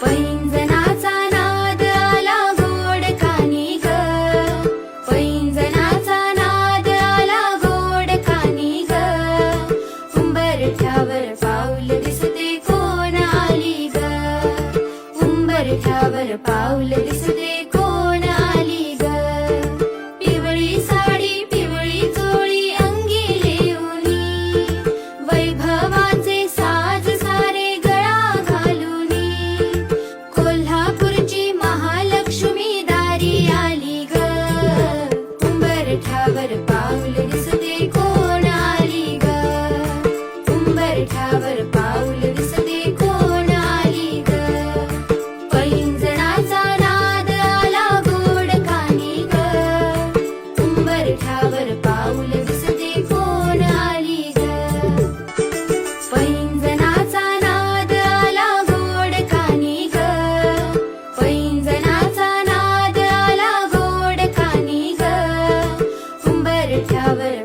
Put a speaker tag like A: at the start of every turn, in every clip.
A: पैंजणाचा नाद आला गोड कानी ग. पैंजणाचा नाद आला गोड कानी ग. उंबरठ्यावर पाऊल दिसते कोण आली ग? उंबरठ्यावर पाऊल दिसते उंबरठ्यावर पाऊल दिसते कोण आली ग? पैंजणाचा नाद आला गोड कानी ग? उंबरठ्यावर पाऊल दिसते कोण आली ग? पैंजणाचा नाद आला गोड कानी ग? पैंजणाचा नाद आला गोड कानी ग? उंबरठ्यावर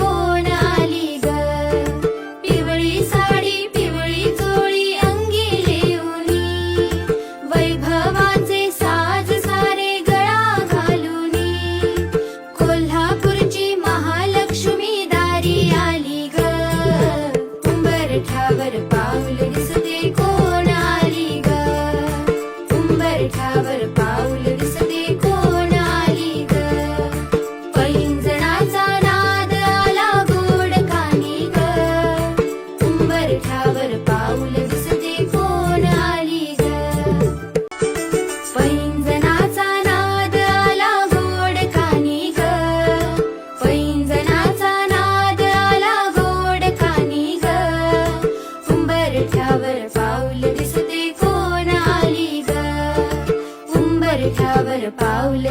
A: पावलावर पाऊल दिसते कोण आली ग? पैंजनाचा नाद आला गोड कानी ग. पैंजनाचा नाद आला गोड कानी पाऊल दिसते कोण आली ग? उंबरठ्यावर पाऊल